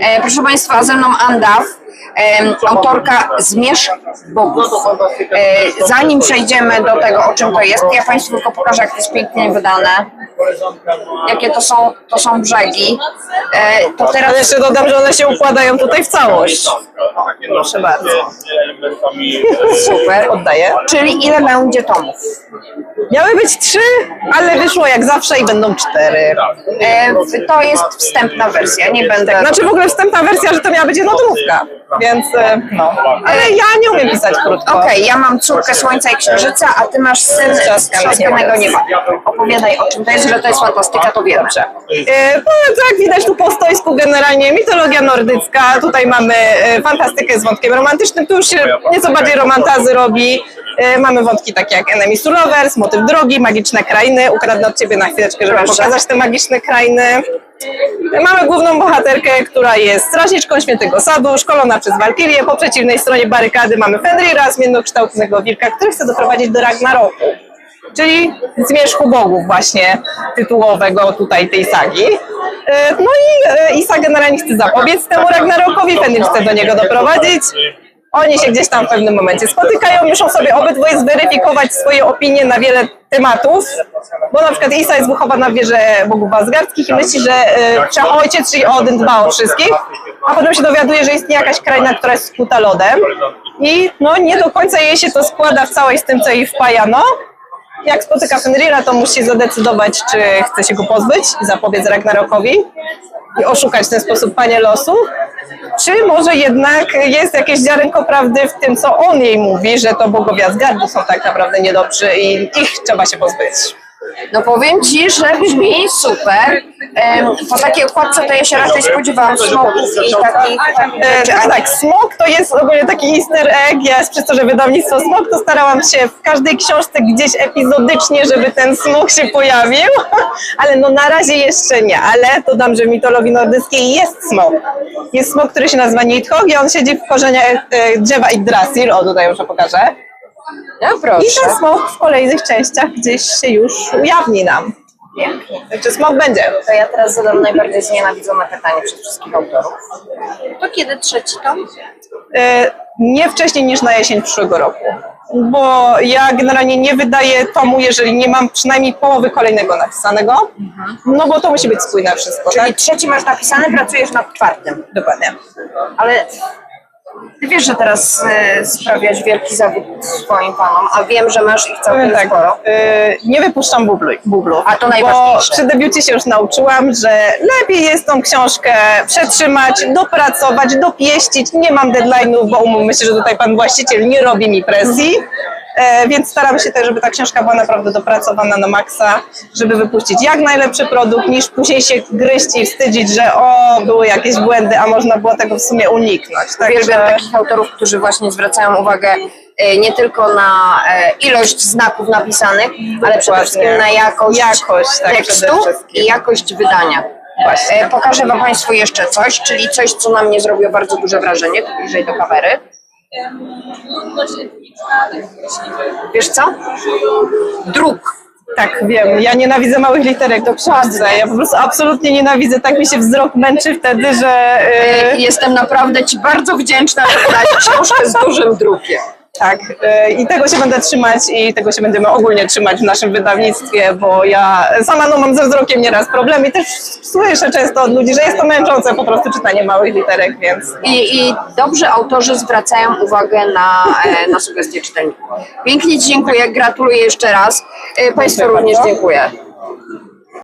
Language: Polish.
E, proszę Państwa, ze mną Andaw, em, autorka Zmierzch Bogów. E, zanim przejdziemy do tego, o czym to jest, ja Państwu tylko pokażę, jak to jest pięknie wydane. Jakie to są, to są brzegi. E, to Ale teraz jeszcze dodam, że one się układają tutaj w całość. Proszę bardzo. super. Oddaję. Czyli ile będzie tomów? Miały być trzy, ale wyszło jak zawsze i będą cztery. E, to jest wstępna wersja, nie będę... Znaczy w ogóle wstępna wersja, że to miała być jednotomówka. Więc e, no. Ale ja nie umiem pisać krótko. Okej, ja mam córkę Słońca i Księżyca, a ty masz syn Trzaskanego Nieba. Opowiadaj o czym to jest, że to jest fantastyka, to wiemy. E, No, to jak widać tu po stoisku generalnie mitologia nordycka, tutaj mamy e, fantastykę z wątkiem romantycznym, tu już się nieco bardziej romantazy robi. E, Mamy wątki takie jak Enemies to Lovers, motyw drogi, magiczne krainy. Ukradnę od ciebie na chwileczkę, żeby pokazać te magiczne krainy. Mamy główną bohaterkę, która jest strażniczką świętego sadu, szkolona przez Walkirię. Po przeciwnej stronie barykady mamy Fenrira, zmiennokształtnego wilka, który chce doprowadzić do Ragnaroku czyli zmierzchu bogów właśnie tytułowego tutaj tej sagi. E, No i e, Isa generalnie chce zapobiec temu Ragnarokowi, Fenrir chce do niego doprowadzić. Oni się gdzieś tam w pewnym momencie spotykają, muszą sobie obydwoje zweryfikować swoje opinie na wiele tematów, bo na przykład Isa jest wychowana w wierze bogów azgardzkich i myśli, że e, wszechojciec, czyli Odyn dba o wszystkich, a potem się dowiaduje, że istnieje jakaś kraina, która jest skuta lodem i no nie do końca jej się to składa w całość z tym, co jej wpajano. Jak spotyka Fenrira, to musi zadecydować, czy chce się go pozbyć zapobiec Ragnarokowi i oszukać w ten sposób panie losu, czy może jednak jest jakieś ziarenko prawdy w tym, co on jej mówi, że to bogowie Asgardu są tak naprawdę niedobrzy i ich trzeba się pozbyć. No powiem Ci, że brzmi super. Po takiej okładce to ja się raczej spodziewałam smoków i takich E, rzeczy. tak, tak, Smok to jest ogólnie taki easter egg, ja przez to, że wydawnictwo Smok, to starałam się w każdej książce gdzieś epizodycznie, żeby ten smok się pojawił, ale no na razie jeszcze nie, ale dodam, że w mitologii nordyckiej jest smok. Jest smok, który się nazywa Nidhogg i on siedzi w korzeniach e, drzewa Yggdrasil, o tutaj już pokażę. No I ten smok w kolejnych częściach gdzieś się już ujawni nam. Czy smok będzie? To ja teraz zadam najbardziej znienawidzone pytanie przez wszystkich autorów. To kiedy trzeci tom? E, nie wcześniej niż na jesień przyszłego roku. Bo ja generalnie nie wydaję tomu, jeżeli nie mam przynajmniej połowy kolejnego napisanego, no bo to musi być spójne wszystko, Czyli tak? trzeci masz napisany, pracujesz nad czwartym. Dokładnie. Ale ty wiesz, że teraz e, sprawiasz wielki zawód swoim fanom, a wiem, że masz ich całkiem Powiem tak, sporo. e, nie wypuszczam bublu, bublów. A to Bo najważniejsze. przy debiucie się już nauczyłam, że lepiej jest tą książkę przetrzymać, dopracować, dopieścić. Nie mam deadline'ów, bo umówmy się, że tutaj pan właściciel nie robi mi presji. E, więc staram się też, żeby ta książka była naprawdę dopracowana na maksa, żeby wypuścić jak najlepszy produkt, niż później się gryźć i wstydzić, że o, były jakieś błędy, a można było tego w sumie uniknąć. Uwielbiam Także takich autorów, którzy właśnie zwracają uwagę e, nie tylko na e, ilość znaków napisanych, ale przede Dokładnie. wszystkim na jakość, Jakość, tak, tekstu i jakość wydania. Właśnie. Pokażę Wam Państwu jeszcze coś, czyli coś, co na mnie zrobiło bardzo duże wrażenie, tu bliżej do kamery. Wiesz co? Druk. Tak, wiem. Ja nienawidzę małych literek do książce. Ja po prostu absolutnie nienawidzę. Tak mi się wzrok męczy wtedy, że... E, Jestem naprawdę Ci bardzo wdzięczna, że wydałeś książkę z dużym drukiem. Tak. e, I tego się będę trzymać i tego się będziemy ogólnie trzymać w naszym wydawnictwie, bo ja sama no, mam ze wzrokiem nieraz problem i też słyszę często od ludzi, że jest to męczące po prostu czytanie małych literek, więc... I, I dobrzy autorzy zwracają uwagę na, e, na sugestie czytelników. Pięknie Ci dziękuję, gratuluję jeszcze raz. E, Państwu również dziękuję.